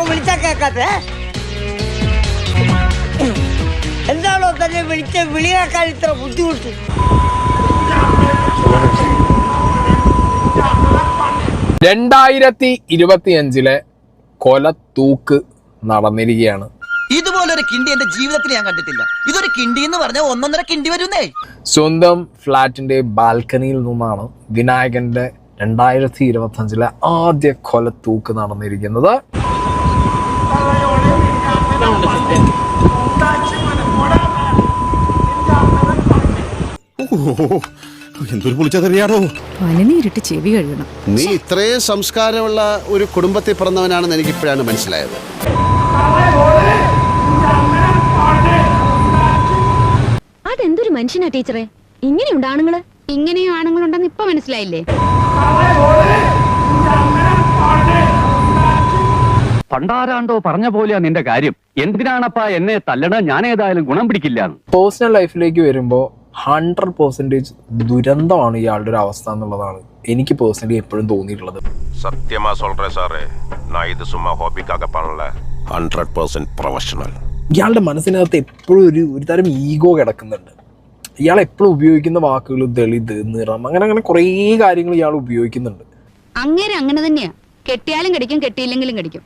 ഇപ്പൊ വിളിച്ചാ കേക്കാത്ത? എന്താണോ തന്നെ വിളിച്ച വിളിയാക്കാൻ ഇത്ര ബുദ്ധിമുട്ട്? രണ്ടായിരത്തി ഇരുപത്തിയഞ്ചിലെ തൂക്ക് നടന്നിരിക്കുകയാണ്. ഇതുപോലൊരു കിണ്ടി എന്റെ ജീവിതത്തിൽ ഞാൻ കണ്ടിട്ടില്ല. ഇതൊരു കിണ്ടി എന്ന് പറഞ്ഞാൽ ഒന്നൊന്നര കിണ്ടി വരുന്നേ. സ്വന്തം ഫ്ലാറ്റിന്റെ ബാൽക്കണിയിൽ നിന്നാണ് വിനായകന്റെ രണ്ടായിരത്തി ഇരുപത്തി അഞ്ചിലെ ആദ്യ തൂക്ക് നടന്നിരിക്കുന്നത്. എന്തൊരു പൊളിച്ചതറിയാടോ. പനിനീരിട്ട് ചെവി കഴുകണം. നീ ഇത്രയും സംസ്കാരമുള്ള ഒരു കുടുംബത്തിൽ പിറന്നവനാണെന്ന് എനിക്ക് ഇപ്പോഴാണ് മനസ്സിലായത്. അതെന്തൊരു മനുഷ്യനാ ടീച്ചറെ? ഇങ്ങനെയുണ്ട് ആണുങ്ങൾ? ഇങ്ങനെയും ആണുങ്ങളുണ്ടെന്ന് ഇപ്പൊ മനസ്സിലായില്ലേ? പണ്ടാരാണ്ടോ പറഞ്ഞ പോലെയാ നിന്റെ കാര്യം. എന്തിനാണപ്പാ എന്നെ തല്ലണ? ഞാനേതായാലും ഗുണം പിടിക്കില്ല പേഴ്സണൽ ലൈഫിലേക്ക് വരുമ്പോൾ ഹൺഡ്രഡ് പെർസെന്റേജ് ദുരന്തമാണ് ഇയാളുടെ ഒരു അവസ്ഥ എന്നുള്ളതാണ് എനിക്ക് പേഴ്സണലി എപ്പോഴും തോന്നിയിട്ടുള്ളത്. സത്യമാ സോൾറേ സാറേ. ഞാൻ ഇത് സുമ്മാ ഹോബിക്കാകെ പണല്ല ഹൺഡ്രഡ് പെർസെന്റ് പ്രൊഫഷണൽ. ഇയാളുടെ മനസ്സിനകത്ത് എപ്പോഴും ഒരു ഒരു തരം ഈഗോ കിടക്കുന്നുണ്ട്. ഇയാൾ എപ്പോഴും ഉപയോഗിക്കുന്ന വാക്കുകൾ ദളിത് നിറം അങ്ങനെ അങ്ങനെ കുറേ കാര്യങ്ങൾ ഇയാൾ ഉപയോഗിക്കുന്നുണ്ട്. അങ്ങനെ അങ്ങനെ തന്നെയാ. കെട്ടിയാലും കടിക്കും കെട്ടിയില്ലെങ്കിലും കടിക്കും.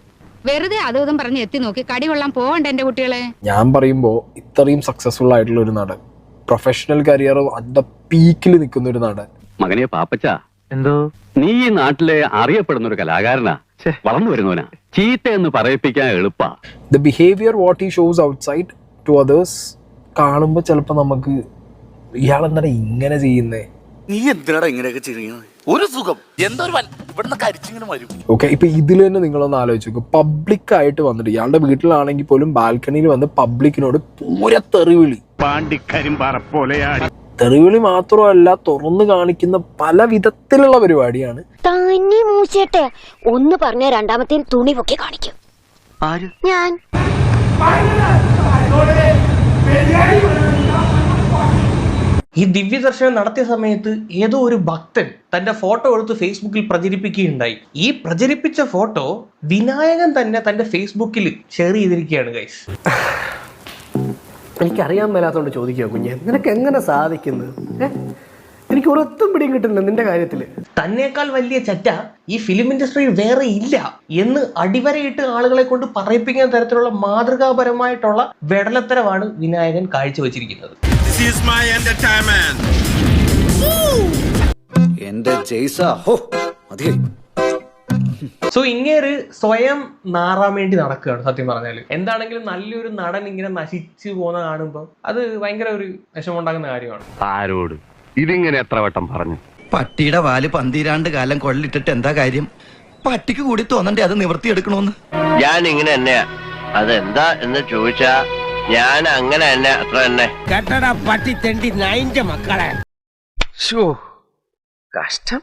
വെറുതെ അതും പറഞ്ഞ് എത്തി നോക്കി കടി കൊള്ളാൻ പോവണ്ട എന്റെ കുട്ടികളെ. ഞാൻ പറയുമ്പോ ഇത്രയും സക്സസ്ഫുൾ ആയിട്ടുള്ള ഒരു നടൻ പ്രൊഫഷണൽ കരിയറും അതിന്റെ പീക്കിൽ നിൽക്കുന്ന ഒരു നടൻ. മകനെ പാപ്പച്ച. എന്തോ? നീ ഈ നാട്ടിലെ അറിയപ്പെടുന്ന ഒരു കലാകാരനാ. വളർന്നു വരുന്നവനാ. ചീത്ത എന്ന് പറയിപ്പിക്കാൻ എളുപ്പാ. ദ ബിഹേവിയർ വാട്ട് ഈ ഷോസ് ഔട്ട്സൈഡ് ടു അതേഴ്സ് കാണുമ്പോൾ ചിലപ്പോ നമുക്ക് ഇയാളെന്താണ് ഇങ്ങനെ ചെയ്യുന്നേ? നീ എന്തിനാടാ ഇങ്ങനെയൊക്കെ ചെയ്യുന്നത്? ഒരു സുഖം. എന്തോ ഒരു ഇവിടുന്ന് കരിച്ചിങ്ങനെ വരും. ഓക്കെ ഇപ്പൊ ഇതിൽ തന്നെ നിങ്ങളൊന്ന് ആലോചിച്ച് നോക്കും. പബ്ലിക് ആയിട്ട് വന്നിട്ട് ഇയാളുടെ വീട്ടിലാണെങ്കിൽ പോലും ബാൽക്കണിയിൽ വന്ന് പബ്ലിക്കിനോട് പൂര തെറിവിളി. തെറിവിളി മാത്രമല്ല തുറന്നു കാണിക്കുന്ന പല വിധത്തിലുള്ള പരിപാടിയാണ്. തന്നെ മൂച്ചേട്ടെ ഒന്ന് പറഞ്ഞ രണ്ടാമത്തെ തുണി പൊക്കി കാണിക്കും. ആര്? ഞാൻ. ഈ ദിവ്യദർശനം നടത്തിയ സമയത്ത് ഏതോ ഒരു ഭക്തൻ തന്റെ ഫോട്ടോ എടുത്ത് ഫേസ്ബുക്കിൽ പ്രചരിപ്പിക്കുകയുണ്ടായി. ഈ പ്രചരിപ്പിച്ച ഫോട്ടോ വിനായകൻ തന്നെ തന്റെ ഫേസ്ബുക്കിൽ ഷെയർ ചെയ്തിരിക്കുകയാണ് ഗൈസ് എനിക്കറിയാൻ മേലാത്തോണ്ട് ചോദിക്കുക കുഞ്ഞെ. നിനക്ക് എങ്ങനെ സാധിക്കുന്നു എനിക്ക് ഒരൊത്തും പിടിയും കിട്ടുന്നില്ല നിന്റെ കാര്യത്തിൽ. തന്നേക്കാൾ വലിയ ചറ്റ ഈ ഫിലിം ഇൻഡസ്ട്രിയിൽ വേറെ ഇല്ല എന്ന് അടിവരയിട്ട് ആളുകളെ കൊണ്ട് പറയിപ്പിക്കുന്ന തരത്തിലുള്ള മാതൃകാപരമായിട്ടുള്ള വെടലത്തരമാണ് വിനായകൻ കാഴ്ചവെച്ചിരിക്കുന്നത്. എന്റെ ജയ്സ. ഹോ അതെ സോ ഇങ്ങേര് സ്വയം നാറാൻ വേണ്ടി നടക്കുകയാണ് സത്യം പറഞ്ഞാൽ എന്താണെങ്കിലും നല്ലൊരു നടൻ ഇങ്ങനെ നശിച്ചു പോകുന്ന കാണുമ്പോൾ അത് ഭയങ്കര ഒരു വിഷമമുണ്ടാകുന്ന കാര്യമാണ്. ആരോട്? ഇതിങ്ങനെ എത്ര വട്ടം പറഞ്ഞു? പട്ടിയുടെ വാൽ പന്തിരാണ്ട് കാലം കൊള്ളിട്ടിട്ട് എന്താ കാര്യം? പട്ടിക്ക് കൂടി തോന്നണ്ടേ അത് നിവർത്തിയെടുക്കണോന്ന് ഞാൻ ഇങ്ങനെ തന്നെയാ. അതെന്താ എന്ന് ചോദിച്ചാ ഞാൻ അങ്ങനെ തന്നെ അത്ര തന്നെ. കേട്ടടാ പട്ടി തെണ്ടി നൈന്റെ മക്കളെ. കഷ്ടം.